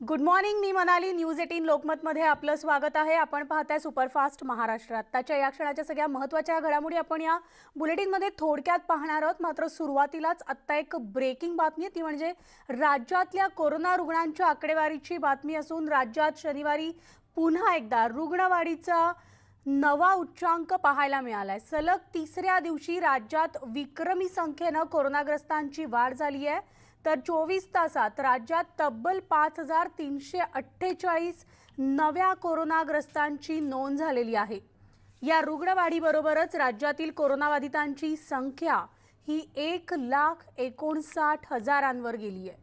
Good morning मी Manali. News eighteen लोकमतमध्ये आपलं स्वागत आहे. आपण पाहताय सुपरफास्ट महाराष्ट्र आत्ताच्या या क्षणाच्या सगळ्या महत्त्वाच्या घडामोडी आपण या बुलेटिनमध्ये थोडक्यात पाहणार आहोत. मात्र सुरुवातीलाच आत्ता एक ब्रेकिंग बातमी ती म्हणजे राज्यातल्या कोरोना रुग्णांच्या आकडेवारीची बातमी असून राज्यात शनिवारी पुन्हा एकदा रुग्णवाढीचा नवा उच्चांक पाहायला मिळाला आहे सलग तिसऱ्या दिवशी राज्यात विक्रमी संख्येनं कोरोनाग्रस्तांची वाढ झाली आहे. तर चोवीस तासात राज्यात तब्बल पाच हजार तीनशे अठ्ठेचाळीस नव्या कोरोनाग्रस्तांची नोंद झालेली आहे. या रुग्णवाढीबरोबरच राज्यातील कोरोनाबाधितांची संख्या ही एक लाख एकोणसाठ हजारांवर गेली आहे.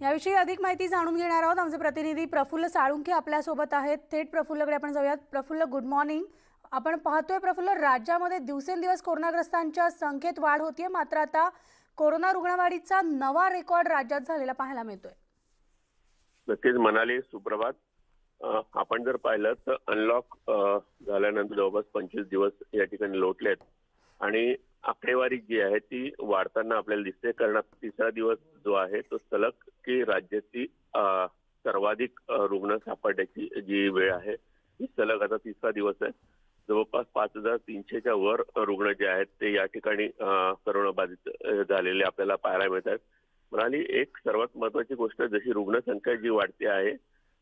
याविषयी अधिक माहिती जाणून घेणार आहोत. आमचे प्रतिनिधी प्रफुल्ल साळुंखे आपल्यासोबत आहेत. थेट प्रफुल्लकडे आपण जाऊयात. प्रफुल्ल गुड मॉर्निंग आपण पाहतोय प्रफुल्ल राज्यामध्ये दिवसेंदिवस कोरोनाग्रस्तांच्या संख्येत वाढ होतीये. मात्र आता कोरोना रुग्णवाढीचा नवा रेकॉर्ड राज्यात झालेला पाहायला मिळतोय. नक्कीच म्हणाले सुप्रभात. आपण जर पाहिलं तर अनलॉक झाल्यानंतर जवळपास पंचवीस दिवस या ठिकाणी लोटलेत. आणि आकडेवारी जी आहे ती वाढताना आपल्याला दिसते. कारण तिसरा दिवस जो आहे तो सलग की राज्याची सर्वाधिक रुग्ण सापडण्याची जी वेळ आहे ती सलग आता तिसरा दिवस आहे. जवळपास पाच हजार तीनशेच्या वर रुग्ण जे आहेत ते या ठिकाणी करोनाबाधित झालेले आपल्याला पाहायला मिळतात. म्हणाली एक सर्वात महत्वाची गोष्ट जशी रुग्णसंख्या जी वाढते आहे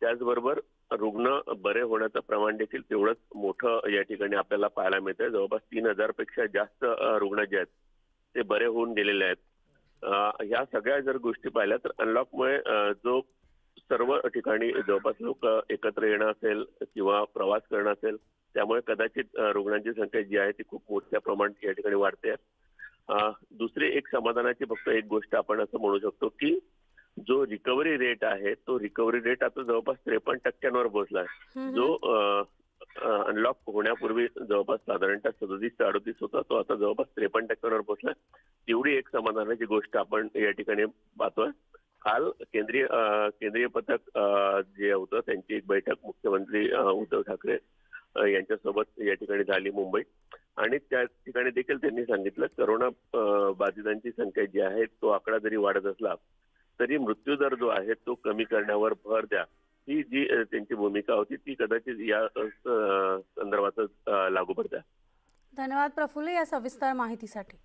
त्याचबरोबर रुग्ण बरे होण्याचं प्रमाण देखील तेवढंच मोठं या ठिकाणी आपल्याला पाहायला मिळतंय. जवळपास तीन हजारपेक्षा जास्त रुग्ण जे आहेत ते बरे होऊन गेलेले आहेत. ह्या सगळ्या जर गोष्टी पाहिल्या तर अनलॉकमुळे जो सर्व ठिकाणी जवळपास लोक एकत्र येणं असेल किंवा प्रवास करणं असेल त्यामुळे कदाचित रुग्णांची संख्या जी आहे ती खूप मोठ्या प्रमाणात या ठिकाणी वाढते दुसरी एक समाधानाची फक्त एक गोष्ट आपण असं म्हणू शकतो की जो रिकव्हरी रेट आहे तो रिकव्हरी रेट आता जवळपास त्रेपन्न टक्क्यांवर पोहोचला आहे. जो अनलॉक होण्यापूर्वी जवळपास साधारणतः सदतीस ते अडतीस होता तो आता जवळपास त्रेपन्न टक्क्यांवर पोहोचला तेवढी एक समाधानाची गोष्ट आपण या ठिकाणी पाहतोय. काल केंद्रीय केंद्रीय पथक जे होतं त्यांची एक बैठक मुख्यमंत्री उद्धव ठाकरे यांच्यासोबत या ठिकाणी झाली मुंबईत आणि त्या ठिकाणी देखील त्यांनी सांगितलं करोना बाधितांची संख्या जी आहे तो आकडा जरी वाढत असला तरी मृत्यूदर जो आहे तो कमी करण्यावर भर द्या. ही जी त्यांची भूमिका होती ती कदाचित या संदर्भातच लागू पडत्या. धन्यवाद प्रफुल्ल या सविस्तर माहितीसाठी.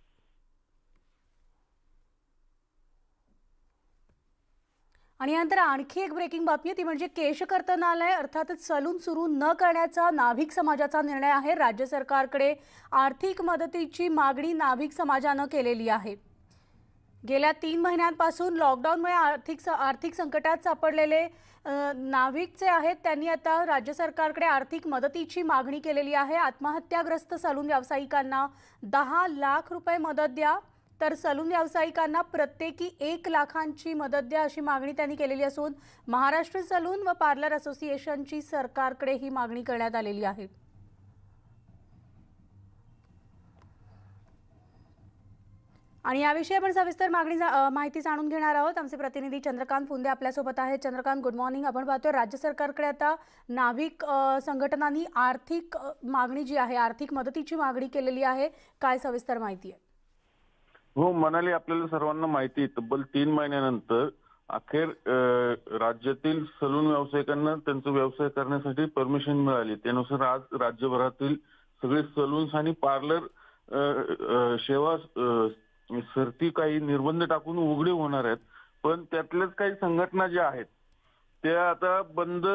आणि यानंतर आणखी एक ब्रेकिंग बातमी ती म्हणजे केशकर्तनालय अर्थातच सलून सुरू न करण्याचा नाभिक समाजाचा निर्णय आहे. राज्य सरकारकडे आर्थिक मदतीची मागणी नाभिक समाजानं केलेली आहे. गेल्या तीन महिन्यांपासून लॉकडाऊनमुळे आर्थिक आर्थिक संकटात सापडलेले नाभिक जे आहेत त्यांनी आता राज्य सरकारकडे आर्थिक मदतीची मागणी केलेली आहे. आत्महत्याग्रस्त सलून व्यावसायिकांना दहा लाख रुपये मदत द्या. तर सलून व्यावसायिकांना प्रत्येकी एक लाखांची मदत द्या अशी मागणी त्यांनी केलेली असून महाराष्ट्र सलून व पार्लर असोसिएशनची सरकारकडे ही मागणी करण्यात आलेली आहे. आणि याविषयी आपण सविस्तर मागणी जा- माहिती जाणून घेणार आहोत. आमचे प्रतिनिधी चंद्रकांत फुंदे आपल्यासोबत आहेत. चंद्रकांत गुड मॉर्निंग आपण पाहतोय राज्य सरकारकडे आता नाभिक संघटनांनी आर्थिक मागणी जी आहे आर्थिक मदतीची मागणी केलेली आहे. काय सविस्तर माहिती आहे? हो म्हणाले आपल्याला सर्वांना माहिती आहे. तब्बल तीन महिन्यानंतर अखेर राज्यातील सलून व्यावसायिकांना त्यांचा व्यवसाय करण्यासाठी परमिशन मिळाली. त्यानुसार आज राज्यभरातील सगळे सलून्स आणि पार्लर सेवा सरती काही निर्बंध टाकून उघडे होणार आहेत. पण त्यातल्याच काही संघटना ज्या आहेत त्या आता बंद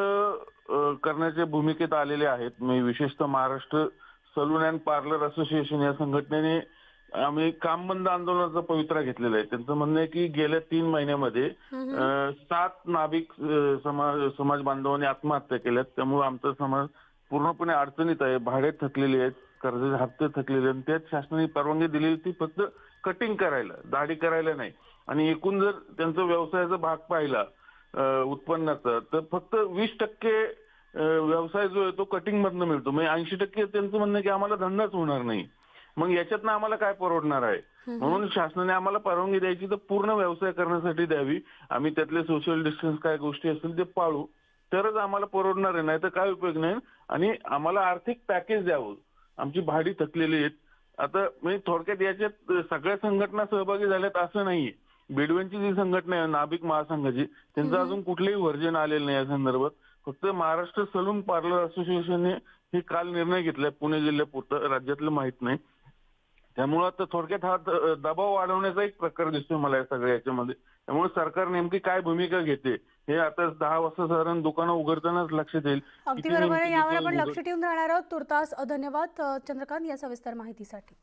करण्याच्या भूमिकेत आलेल्या आहेत. विशेषतः Maharashtra salon and parlour association या संघटनेने आम्ही काम बंद आंदोलनाचा पवित्रा घेतलेला आहे. त्यांचं म्हणणं आहे की गेल्या तीन महिन्यामध्ये अ, सात नाभिक अ, समाज समाज बांधवांनी आत्महत्या केल्यात. त्यामुळे आमचा समाज पूर्णपणे अडचणीत आहे. भाडे थकलेले आहेत कर्जाचे हप्ते थकलेले आहेत. आणि त्यात शासनाने परवानगी दिलेली ती फक्त कटिंग करायला दाढी करायला नाही. आणि एकूण जर त्यांचा व्यवसायाचा भाग पाहिला अ, उत्पन्नाचा तर फक्त वीस टक्के अ, व्यवसाय जो आहे तो कटिंग मधनं मिळतो. म्हणजे ऐंशी टक्के त्यांचं म्हणणं आहे की आम्हाला धंदाच होणार नाही. मग याच्यातनं आम्हाला काय परवडणार आहे? म्हणून शासनाने आम्हाला परवानगी द्यायची तर पूर्ण व्यवसाय करण्यासाठी द्यावी. आम्ही त्यातले सोशल डिस्टन्स काय गोष्टी असतील ते पाळू. तरच आम्हाला परवडणार आहे नाही तर काय उपयोग नाही. आणि आम्हाला आर्थिक पॅकेज द्यावं. आमची भाडी थकलेली आहेत. आता म्हणजे थोडक्यात याच्यात सगळ्या संघटना सहभागी झाल्यात असं नाहीये. बेडवेंची जी संघटना आहे नाभिक महासंघाची त्यांचं अजून कुठलंही व्हर्जन आलेलं नाही या संदर्भात. फक्त महाराष्ट्र सलून पार्लर असोसिएशनने हे काल निर्णय घेतलाय पुणे जिल्ह्यापुरतं. राज्यातलं माहीत नाही. त्यामुळे आता थोडक्यात हा दबाव वाढवण्याचा एक प्रकार दिसतोय मला या सगळ्या याच्यामध्ये. त्यामुळे सरकार नेमकी काय भूमिका घेते हे आता दहा वाजता साधारण दुकानं उघडतानाच लक्षात येईल. अगदी बरोबर आहे. यावर आपण लक्ष ठेवून राहणार आहोत. तुर्तास धन्यवाद चंद्रकांत या सविस्तर माहितीसाठी.